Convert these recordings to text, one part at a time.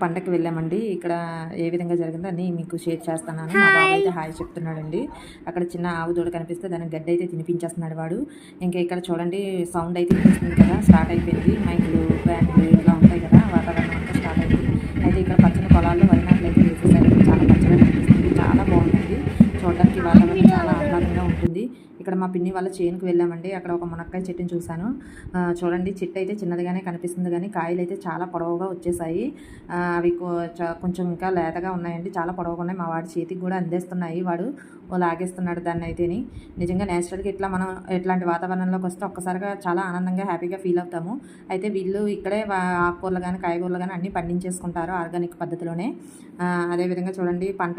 పండగకి వెళ్ళామండి. ఇక్కడ ఏ విధంగా జరిగిందో అన్నీ మీకు షేర్ చేస్తున్నాను. మా బాబు అయితే హాయ్ చెప్తున్నాడండి. అక్కడ చిన్న ఆవు దూడ కనిపిస్తే దానికి గడ్డి అయితే తినిపించేస్తున్నాడు వాడు. ఇంకా ఇక్కడ చూడండి సౌండ్ అయితే వినిపిస్తుంది కదా స్టార్ట్ అయిపోయింది. మైకులు బ్యాండ్లు ఇట్లా ఉంటాయి కదా వాతావరణం అంతా స్టార్ట్ అయింది. అయితే ఇక్కడ పచ్చని పొలాల్లో వరి నాట్లు అయితే వేసేసారు. చాలా పచ్చగా కనిపిస్తుంది. చాలా బాగుంటుంది చూడడానికి వాతావరణం ఇక్కడ మా పిన్ని వాళ్ళ చేనుకు వెళ్ళామండి. అక్కడ ఒక మునక్కాయ చెట్టుని చూశాను. చూడండి చెట్టు అయితే చిన్నదిగానే కనిపిస్తుంది కానీ కాయలు అయితే చాలా పొడవుగా వచ్చేసాయి. అవి చ- కొంచెం ఇంకా లేతగా ఉన్నాయండి. చాలా పొడవుగా ఉన్నాయి. మా వాడి చేతికి కూడా అందేస్తున్నాయి. వాడు లాగేస్తున్నాడు దాన్ని అయితేని. నిజంగా నేచురల్గా ఇట్లా మనం ఇట్లాంటి వాతావరణంలోకి వస్తే ఒక్కసారిగా చాలా ఆనందంగా హ్యాపీగా ఫీల్ అవుతాము. అయితే వీళ్ళు ఇక్కడే ఆకుకూరలు కానీ కాయగూరలు కానీ అన్నీ పండించేసుకుంటారు ఆర్గానిక్ పద్ధతిలోనే. అదేవిధంగా చూడండి పంట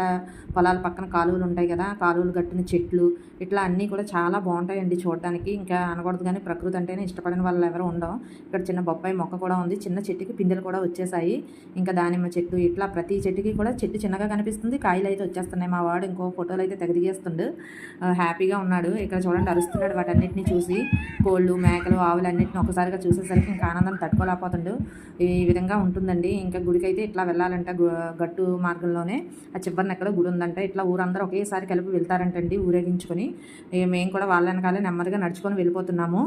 పొలాల పక్కన కాలువలు ఉంటాయి కదా కాలువలు కట్టిన చెట్లు ఇట్లా అన్నీ కూడా చాలా బాగుంటాయండి చూడడానికి. ఇంకా అనకూడదు కానీ ప్రకృతి అంటేనే ఇష్టపడిన వాళ్ళు ఎవరు ఉండవు. ఇక్కడ చిన్న బొప్పాయి మొక్క కూడా ఉంది. చిన్న చెట్టుకి పిందెలు కూడా వచ్చేసాయి. ఇంకా దానిమ్మ చెట్టు ఇట్లా ప్రతి చెట్టుకి కూడా చెట్టు చిన్నగా కనిపిస్తుంది. కాయలు అయితే వచ్చేస్తున్నాయి. మా వాడు ఇంకో ఫోటోలు అయితే తెగదిగేస్తుండు. హ్యాపీగా ఉన్నాడు. ఇక్కడ చూడండి అరుస్తున్నాడు వాటన్నిటిని చూసి. కోళ్ళు మేకలు ఆవులు అన్నింటిని ఒకసారిగా చూసేసరికి ఇంకా ఆనందం తట్టుకోలేకపోతుండు. ఈ విధంగా ఉంటుందండి. ఇంకా గుడికి అయితే ఇట్లా వెళ్ళాలంటే గట్టు మార్గంలోనే. ఆ చివరిన ఎక్కడ గుడి ఉందంట. ఇట్లా ఊరందరూ ఒకేసారి కలిపి వెళ్తారంటండి ఊరేగించుకొని. మేము మేము కూడా వాళ్ళ వెనకాలే నెమ్మదిగా నడుచుకొని వెళ్ళిపోతున్నాము.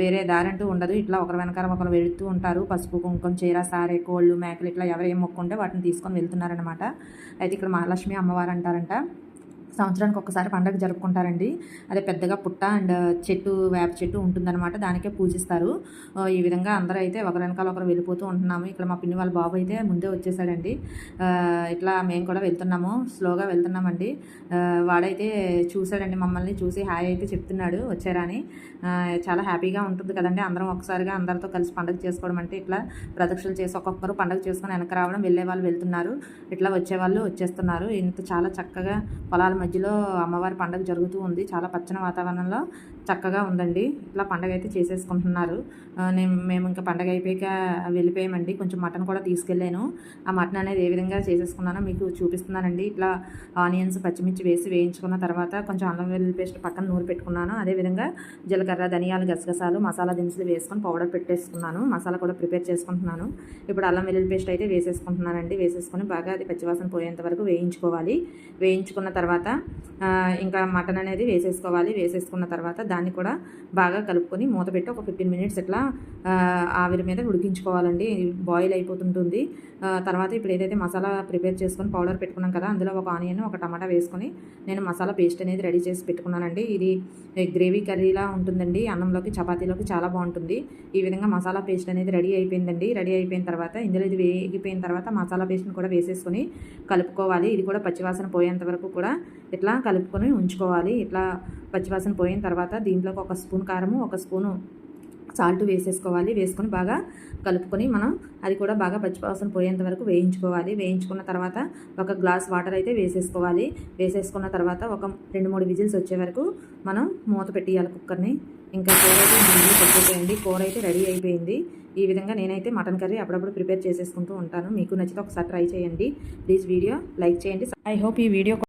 వేరే దారి అంటూ ఉండదు. ఇట్లా ఒకరి వెనకాల ఒకరు వెళుతూ ఉంటారు. పసుపు కుంకుమ చీర సారే కోళ్ళు మేకలు ఇట్లా ఎవరు ఏం మొక్కుంటే వాటిని తీసుకొని వెళ్తున్నారనమాట అయితే ఇక్కడ మహాలక్ష్మి అమ్మవారు అంటారంట. సంవత్సరానికి ఒకసారి పండగ జరుపుకుంటారండి. అదే పెద్దగా పుట్ట అండ్ చెట్టు వేప చెట్టు ఉంటుందన్నమాట. దానికే పూజిస్తారు. ఈ విధంగా అందరూ అయితే ఒకరి వెనకాల ఒకరు వెళ్ళిపోతూ ఉంటున్నాము. ఇక్కడ మా పిన్ని వాళ్ళ బాబు అయితే ముందే వచ్చేసాడండి. ఇట్లా మేము కూడా వెళ్తున్నాము. స్లోగా వెళ్తున్నామండి. వాడైతే చూశాడండి మమ్మల్ని చూసి హాయ్ అయితే చెప్తున్నాడు. వచ్చారా అని. చాలా హ్యాపీగా ఉంటుంది కదండి. అందరం ఒకసారిగా అందరితో కలిసి పండుగ చేసుకోవడం అంటే ఇట్లా ప్రదక్షిణలు చేసి ఒక్కొక్కరు పండుగ చేసుకొని వెనక రావడం. వెళ్ళే వాళ్ళు వెళ్తున్నారు. ఇట్లా వచ్చేవాళ్ళు వచ్చేస్తున్నారు. ఇంత చాలా చక్కగా పొలాల మధ్యలో అమ్మవారి పండుగ జరుగుతూ ఉంది. చాలా పచ్చని వాతావరణంలో చక్కగా ఉందండి. ఇట్లా పండగ అయితే చేసేసుకుంటున్నారు. నేను మేము ఇంకా పండగ అయిపోయాక వెళ్ళిపోయామండి. కొంచెం మటన్ కూడా తీసుకెళ్ళాను. ఆ మటన్ అనేది ఏ విధంగా చేసేసుకున్నానో మీకు చూపిస్తున్నానండి. ఇట్లా ఆనియన్స్ పచ్చిమిర్చి వేసి వేయించుకున్న తర్వాత కొంచెం అల్లం వెల్లుల్లి పేస్ట్ పక్కన నూరు పెట్టుకున్నాను. అదేవిధంగా జీలకర్ర ధనియాలు గసగసాలు మసాలా దినుసులు వేసుకొని పౌడర్ పెట్టేసుకున్నాను. మసాలా కూడా ప్రిపేర్ చేసుకుంటున్నాను. ఇప్పుడు అల్లం వెల్లుల్లి పేస్ట్ అయితే వేసేసుకుంటున్నానండి. వేసేసుకొని బాగా అది పచ్చివాసన పోయేంత వరకు వేయించుకోవాలి. వేయించుకున్న తర్వాత ఆ, ఇంకా మటన్ అనేది వేసేసుకోవాలి. వేసేసుకున్న తర్వాత దాన్ని కూడా బాగా కలుపుకొని మూత పెట్టి ఒక ఫిఫ్టీన్ మినిట్స్ ఇట్లా ఆవిరి మీద ఉడికించుకోవాలండి. బాయిల్ అయిపోతుంటుంది. తర్వాత ఇప్పుడు ఏదైతే మసాలా ప్రిపేర్ చేసుకొని పౌడర్ పెట్టుకున్నాం కదా అందులో ఒక ఆనియన్ ఒక టమాటా వేసుకొని నేను మసాలా పేస్ట్ అనేది రెడీ చేసి పెట్టుకున్నానండి. ఇది గ్రేవీ కర్రీలా ఉంటుందండి. అన్నంలోకి చపాతీలోకి చాలా బాగుంటుంది. ఈ విధంగా మసాలా పేస్ట్ అనేది రెడీ అయిపోయిందండి. రెడీ అయిపోయిన తర్వాత ఇందులో ఇది వేగిపోయిన తర్వాత మసాలా పేస్ట్ని కూడా వేసేసుకొని కలుపుకోవాలి. ఇది కూడా పచ్చివాసన పోయేంత వరకు కూడా ఇట్లా కలుపుకొని ఉంచుకోవాలి. ఇట్లా పచ్చివాసన పోయిన తర్వాత దీంట్లోకి ఒక స్పూన్ కారము ఒక స్పూను సాల్ట్ వేసేసుకోవాలి. వేసుకొని బాగా కలుపుకొని మనం అది కూడా బాగా పచ్చివాసన పోయేంత వరకు వేయించుకోవాలి. వేయించుకున్న తర్వాత ఒక గ్లాస్ వాటర్ అయితే వేసేసుకోవాలి. వేసేసుకున్న తర్వాత ఒక రెండు మూడు విజిల్స్ వచ్చే వరకు మనం మూత పెట్టేయాలి కుక్కర్ని. ఇంకా కూర అయితే కూర అయితే రెడీ అయిపోయింది. ఈ విధంగా నేనైతే మటన్ కర్రీ అప్పుడప్పుడు ప్రిపేర్ చేసేసుకుంటూ ఉంటాను. మీకు నచ్చితే ఒకసారి ట్రై చేయండి. ప్లీజ్ వీడియో లైక్ చేయండి. ఐ హోప్ ఈ వీడియో